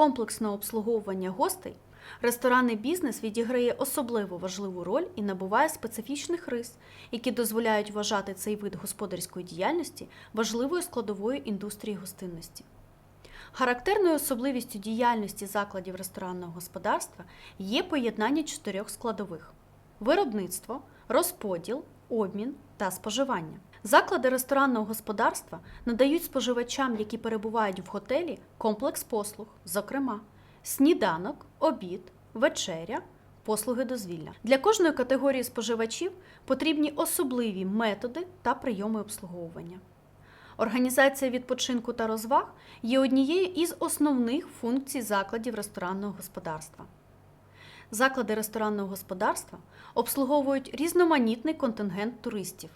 комплексного обслуговування гостей ресторанний бізнес відіграє особливо важливу роль і набуває специфічних рис, які дозволяють вважати цей вид господарської діяльності важливою складовою індустрії гостинності. Характерною особливістю діяльності закладів ресторанного господарства є поєднання чотирьох складових: виробництво, розподіл, обмін та споживання. Заклади ресторанного господарства надають споживачам, які перебувають в готелі, комплекс послуг, зокрема, сніданок, обід, вечеря, послуги дозвілля. Для кожної категорії споживачів потрібні особливі методи та прийоми обслуговування. Організація відпочинку та розваг є однією із основних функцій закладів ресторанного господарства. Заклади ресторанного господарства обслуговують різноманітний контингент туристів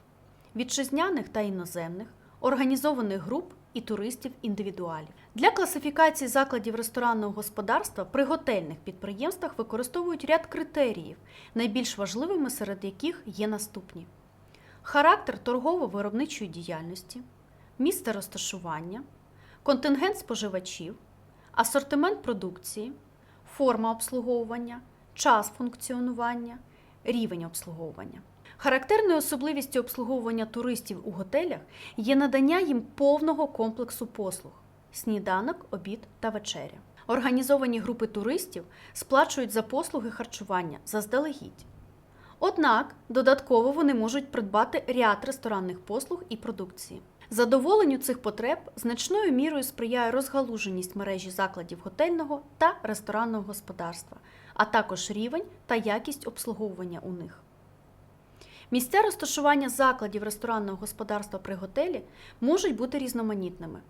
вітчизняних та іноземних, організованих груп і туристів індивідуалів. Для класифікації закладів ресторанного господарства при готельних підприємствах використовують ряд критеріїв, найбільш важливими серед яких є наступні: характер торгово-виробничої діяльності, місце розташування, контингент споживачів, асортимент продукції, форма обслуговування, час функціонування, рівень обслуговування. Характерною особливістю обслуговування туристів у готелях є надання їм повного комплексу послуг: сніданок, обід та вечеря. Організовані групи туристів сплачують за послуги харчування заздалегідь. Однак додатково вони можуть придбати ряд ресторанних послуг і продукції. Задоволенню цих потреб значною мірою сприяє розгалуженість мережі закладів готельного та ресторанного господарства, а також рівень та якість обслуговування у них. Місця розташування закладів ресторанного господарства при готелі можуть бути різноманітними: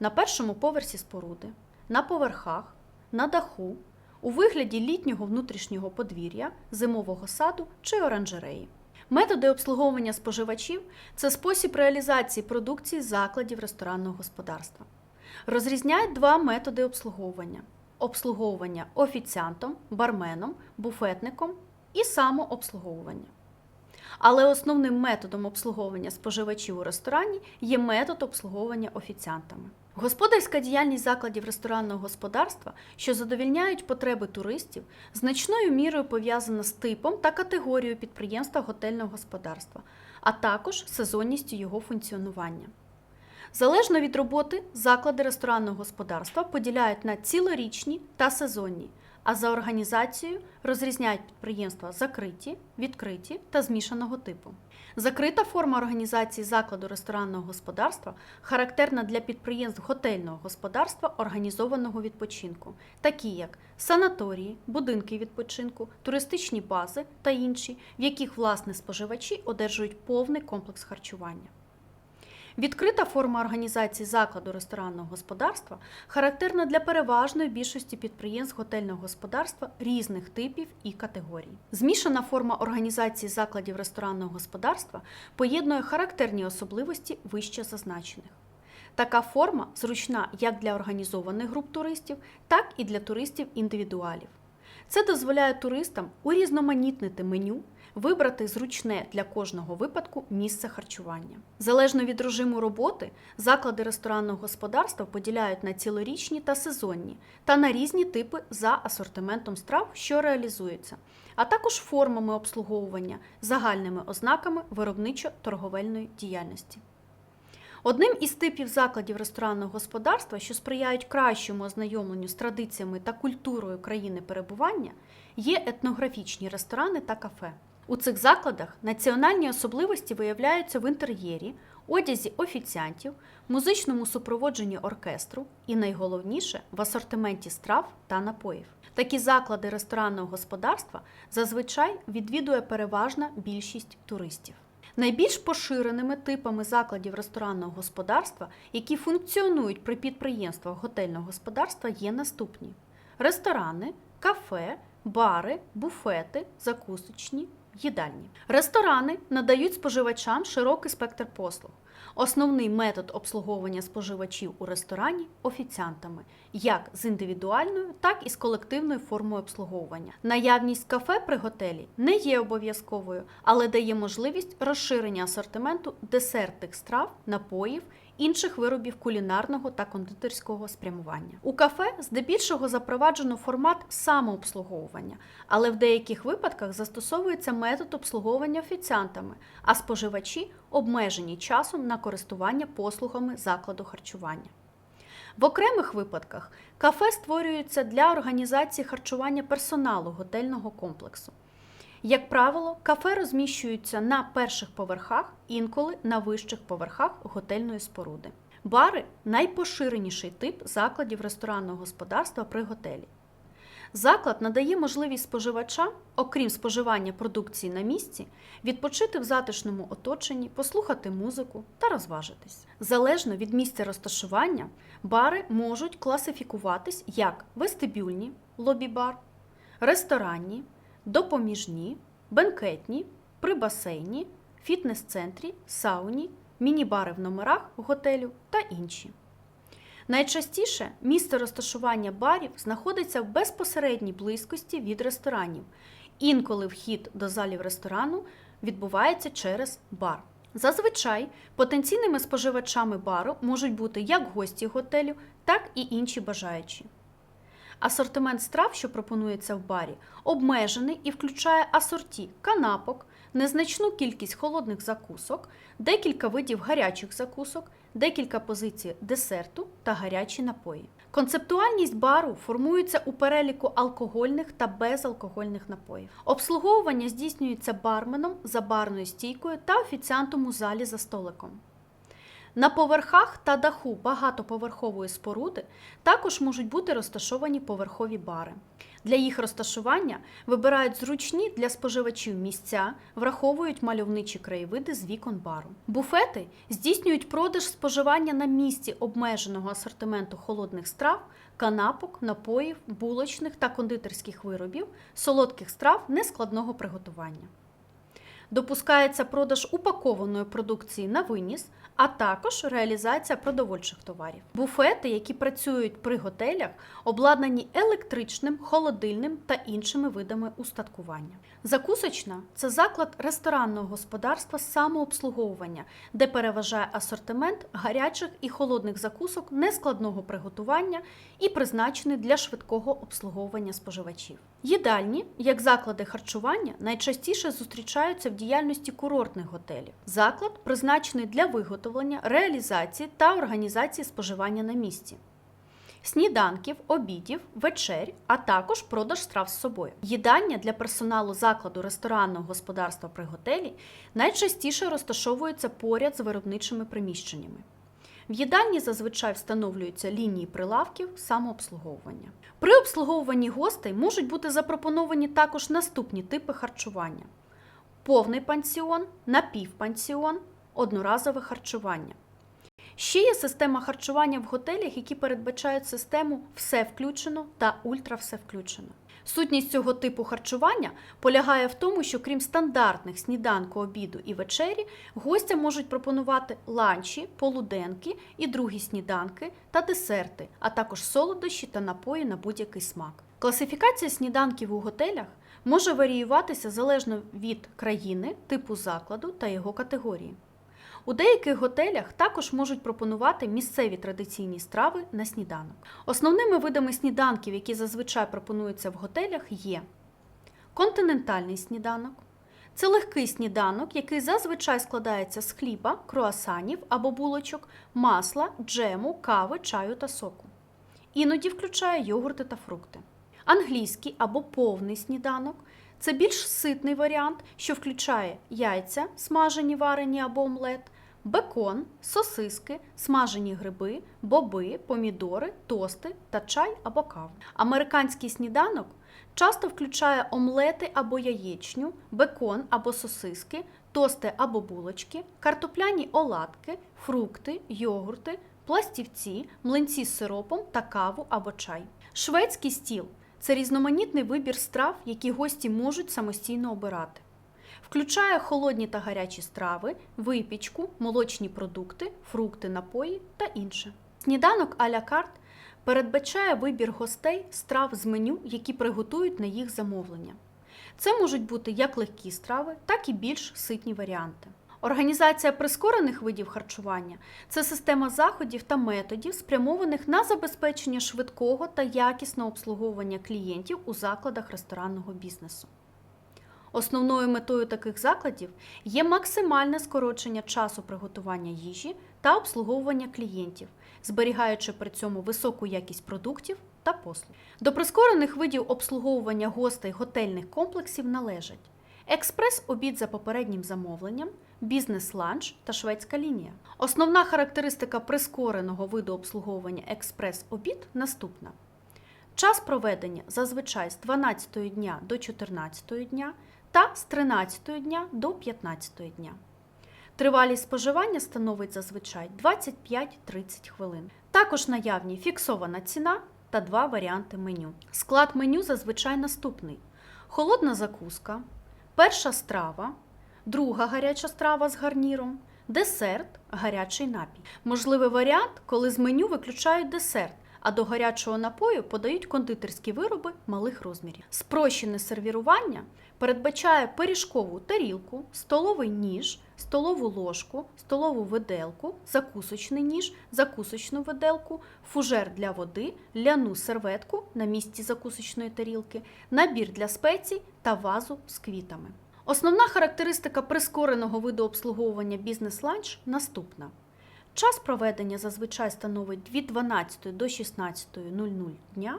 на першому поверсі споруди, на поверхах, на даху, у вигляді літнього внутрішнього подвір'я, зимового саду чи оранжереї. Методи обслуговування споживачів це спосіб реалізації продукції закладів ресторанного господарства. Розрізняють два методи обслуговування: обслуговування офіціантом, барменом, буфетником і самообслуговування. Але основним методом обслуговування споживачів у ресторані є метод обслуговування офіціантами. Господарська діяльність закладів ресторанного господарства, що задовільняють потреби туристів, значною мірою пов'язана з типом та категорією підприємства готельного господарства, а також сезонністю його функціонування. Залежно від роботи, заклади ресторанного господарства поділяють на цілорічні та сезонні, а за організацією розрізняють підприємства закриті, відкриті та змішаного типу. Закрита форма організації закладу ресторанного господарства характерна для підприємств готельного господарства організованого відпочинку, такі як санаторії, будинки відпочинку, туристичні бази та інші, в яких власне споживачі одержують повний комплекс харчування. Відкрита форма організації закладу ресторанного господарства характерна для переважної більшості підприємств готельного господарства різних типів і категорій. Змішана форма організації закладів ресторанного господарства поєднує характерні особливості вище зазначених. Така форма зручна як для організованих груп туристів, так і для туристів індивідуалів. Це дозволяє туристам урізноманітнити меню, вибрати зручне для кожного випадку місце харчування. Залежно від режиму роботи, заклади ресторанного господарства поділяють на цілорічні та сезонні та на різні типи за асортиментом страв, що реалізуються, а також формами обслуговування, загальними ознаками виробничо-торговельної діяльності. Одним із типів закладів ресторанного господарства, що сприяють кращому ознайомленню з традиціями та культурою країни перебування, є етнографічні ресторани та кафе. У цих закладах національні особливості виявляються в інтер'єрі, одязі офіціантів, музичному супроводженні оркестру і найголовніше в асортименті страв та напоїв. Такі заклади ресторанного господарства зазвичай відвідує переважна більшість туристів. Найбільш поширеними типами закладів ресторанного господарства, які функціонують при підприємствах готельного господарства, є наступні: ресторани, кафе, бари, буфети, закусочні, їдальні. Ресторани надають споживачам широкий спектр послуг. Основний метод обслуговування споживачів у ресторані офіціантами, як з індивідуальною, так і з колективною формою обслуговування. Наявність кафе при готелі не є обов'язковою, але дає можливість розширення асортименту десертних страв, напоїв інших виробів кулінарного та кондитерського спрямування. У кафе здебільшого запроваджено формат самообслуговування, але в деяких випадках застосовується метод обслуговування офіціантами, а споживачі обмежені часом на користування послугами закладу харчування. В окремих випадках кафе створюється для організації харчування персоналу готельного комплексу. Як правило, кафе розміщуються на перших поверхах, інколи на вищих поверхах готельної споруди. Бари найпоширеніший тип закладів ресторанного господарства при готелі. Заклад надає можливість споживачам, окрім споживання продукції на місці, відпочити в затишному оточенні, послухати музику та розважитись. Залежно від місця розташування, бари можуть класифікуватись як вестибюльні лобі-бар, ресторанні, допоміжні, бенкетні, при басейні, фітнес-центрі, сауні, міні-бари в номерах готелю та інші. Найчастіше місце розташування барів знаходиться в безпосередній близькості від ресторанів. Інколи вхід до залів ресторану відбувається через бар. Зазвичай потенційними споживачами бару можуть бути як гості готелю, так і інші бажаючі. Асортимент страв, що пропонується в барі, обмежений і включає асорті канапок, незначну кількість холодних закусок, декілька видів гарячих закусок, декілька позицій десерту та гарячі напої. Концептуальність бару формується у переліку алкогольних та безалкогольних напоїв. Обслуговування здійснюється барменом за барною стійкою та офіціантом у залі за столиком. На поверхах та даху багатоповерхової споруди також можуть бути розташовані поверхові бари. Для їх розташування вибирають зручні для споживачів місця, враховують мальовничі краєвиди з вікон бару. Буфети здійснюють продаж споживання на місці обмеженого асортименту холодних страв, канапок, напоїв, булочних та кондитерських виробів, солодких страв нескладного приготування. Допускається продаж упакованої продукції на виніс, а також реалізація продовольчих товарів. Буфети, які працюють при готелях, обладнані електричним, холодильним та іншими видами устаткування. Закусочна це заклад ресторанного господарства самообслуговування, де переважає асортимент гарячих і холодних закусок нескладного приготування і призначений для швидкого обслуговування споживачів. Їдальні, як заклади харчування, найчастіше зустрічаються в діяльності курортних готелів. Заклад призначений для виготовлення, реалізації та організації споживання на місці. Сніданків, обідів, вечерь, а також продаж страв з собою. Їдання для персоналу закладу ресторанного господарства при готелі найчастіше розташовується поряд з виробничими приміщеннями. В їдальні зазвичай встановлюються лінії прилавків самообслуговування. При обслуговуванні гостей можуть бути запропоновані також наступні типи харчування: повний пансіон, напівпансіон, одноразове харчування. Ще є система харчування в готелях, які передбачають систему все включено та ультра все включено. Сутність цього типу харчування полягає в тому, що крім стандартних сніданку, обіду і вечері, гостям можуть пропонувати ланчі, полуденки і другі сніданки та десерти, а також солодощі та напої на будь-який смак. Класифікація сніданків у готелях може варіюватися залежно від країни, типу закладу та його категорії. У деяких готелях також можуть пропонувати місцеві традиційні страви на сніданок. Основними видами сніданків, які зазвичай пропонуються в готелях, є континентальний сніданок. Це легкий сніданок, який зазвичай складається з хліба, круасанів або булочок, масла, джему, кави, чаю та соку. Іноді включає йогурти та фрукти. Англійський або повний сніданок це більш ситний варіант, що включає яйця, смажені варені або омлет, бекон, сосиски, смажені гриби, боби, помідори, тости та чай або каву. Американський сніданок часто включає омлети або яєчню, бекон або сосиски, тости або булочки, картопляні оладки, фрукти, йогурти, пластівці, млинці з сиропом та каву або чай. Шведський стіл це різноманітний вибір страв, які гості можуть самостійно обирати. Включає холодні та гарячі страви, випічку, молочні продукти, фрукти, напої та інше. Сніданок а-ля карт передбачає вибір гостей страв з меню, які приготують на їх замовлення. Це можуть бути як легкі страви, так і більш ситні варіанти. Організація прискорених видів харчування це система заходів та методів, спрямованих на забезпечення швидкого та якісного обслуговування клієнтів у закладах ресторанного бізнесу. Основною метою таких закладів є максимальне скорочення часу приготування їжі та обслуговування клієнтів, зберігаючи при цьому високу якість продуктів та послуг. До прискорених видів обслуговування гостей готельних комплексів належать експрес-обід за попереднім замовленням, бізнес-ланч та шведська лінія. Основна характеристика прискореного виду обслуговування експрес-обід наступна. Час проведення зазвичай з 12 дня до 14 дня та з 13 дня до 15 дня. Тривалість споживання становить зазвичай 25-30 хвилин. Також наявні фіксована ціна та два варіанти меню. Склад меню зазвичай наступний: холодна закуска, перша страва, друга гаряча страва з гарніром, десерт, гарячий напій. Можливий варіант, коли з меню виключають десерт, а до гарячого напою подають кондитерські вироби малих розмірів. Спрощене сервірування передбачає пиріжкову тарілку, столовий ніж, столову ложку, столову виделку, закусочний ніж, закусочну виделку, фужер для води, ляну серветку на місці закусочної тарілки, набір для спецій та вазу з квітами. Основна характеристика прискореного виду обслуговування бізнес-ланч наступна. Час проведення зазвичай становить від 12 до 16.00 дня,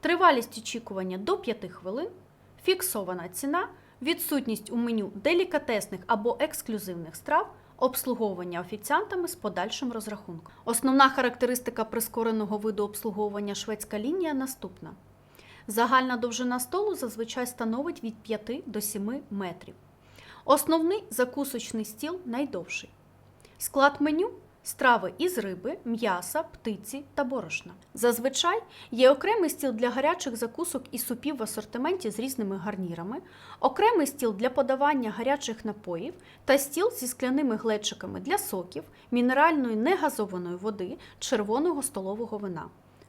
тривалість очікування до 5 хвилин, фіксована ціна, відсутність у меню делікатесних або ексклюзивних страв, обслуговування офіціантами з подальшим розрахунком. Основна характеристика прискореного виду обслуговування шведська лінія наступна. Загальна довжина столу зазвичай становить від 5 до 7 метрів. Основний закусочний стіл найдовший. Склад меню страви із риби, м'яса, птиці та борошна. Зазвичай є окремий стіл для гарячих закусок і супів в асортименті з різними гарнірами, окремий стіл для подавання гарячих напоїв та стіл зі скляними глечиками для соків, мінеральної негазованої води, червоного столового вина.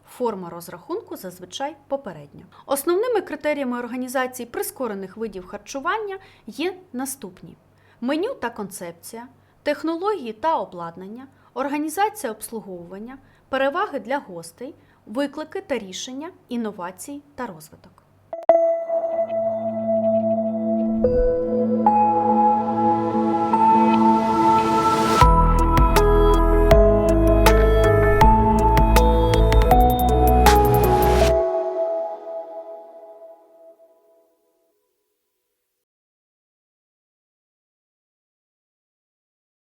Форма розрахунку зазвичай попередня. Основними критеріями організації прискорених видів харчування є наступні: меню та концепція, технології та обладнання, організація обслуговування, переваги для гостей, виклики та рішення, інновації та розвиток.